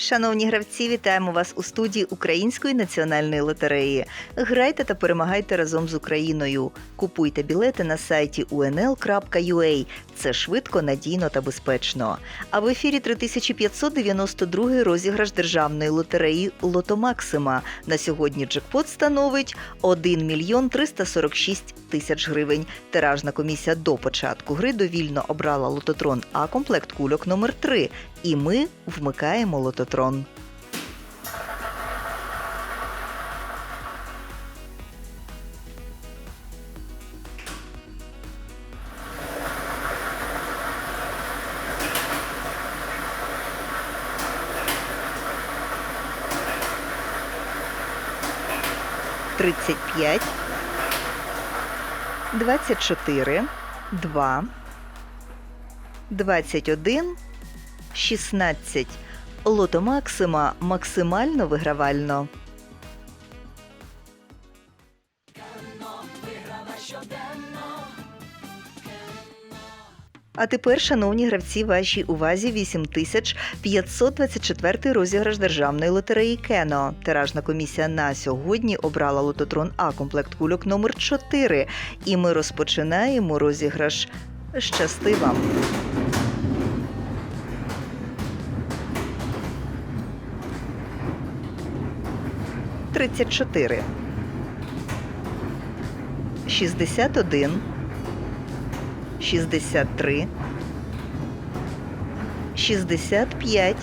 Шановні гравці, вітаємо вас у студії Української національної лотереї. Грайте та перемагайте разом з Україною. Купуйте білети на сайті unl.ua. Це швидко, надійно та безпечно. А в ефірі 3592 розіграш державної лотереї Лото Максима. На сьогодні джекпот становить 1 мільйон 346 тисяч гривень. Тиражна комісія до початку гри довільно обрала лототрон А комплект кульок номер 3 І ми вмикаємо лототрон. Тридцять п'ять, двадцять чотири, два, двадцять один, шістнадцять. Лото Максима максимально вигравально. А тепер, шановні гравці, вашій увазі 8524 розіграш державної лотереї Кено. Тиражна комісія на сьогодні обрала лототрон А комплект кульок номер 4 І ми розпочинаємо розіграш. Щасти вам! Тридцять чотири. Шістдесят один. 63, 65,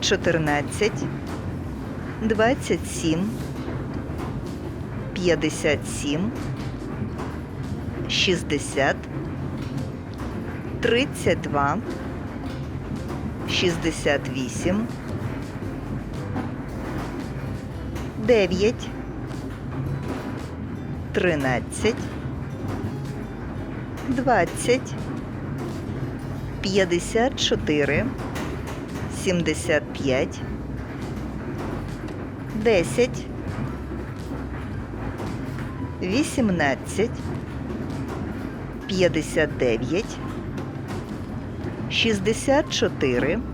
14, 27, 57, 60, 32, 68, 9, 13, 20, 54, 75, 10, 18, 59, 64,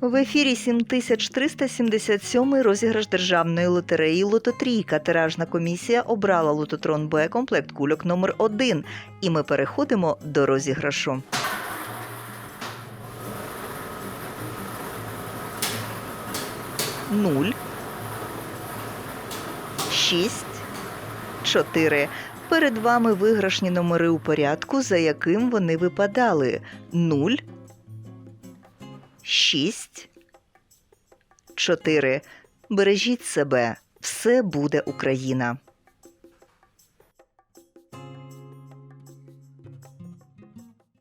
В ефірі 7377 розіграш державної лотереї Лототрійка. Тиражна комісія обрала лототрон Б комплект кульок номер 1 І ми переходимо до розіграшу. Нуль. Шість. Чотири. Перед вами виграшні номери у порядку, за яким вони випадали. Нуль. 6, 4. Бережіть себе. Все буде Україна.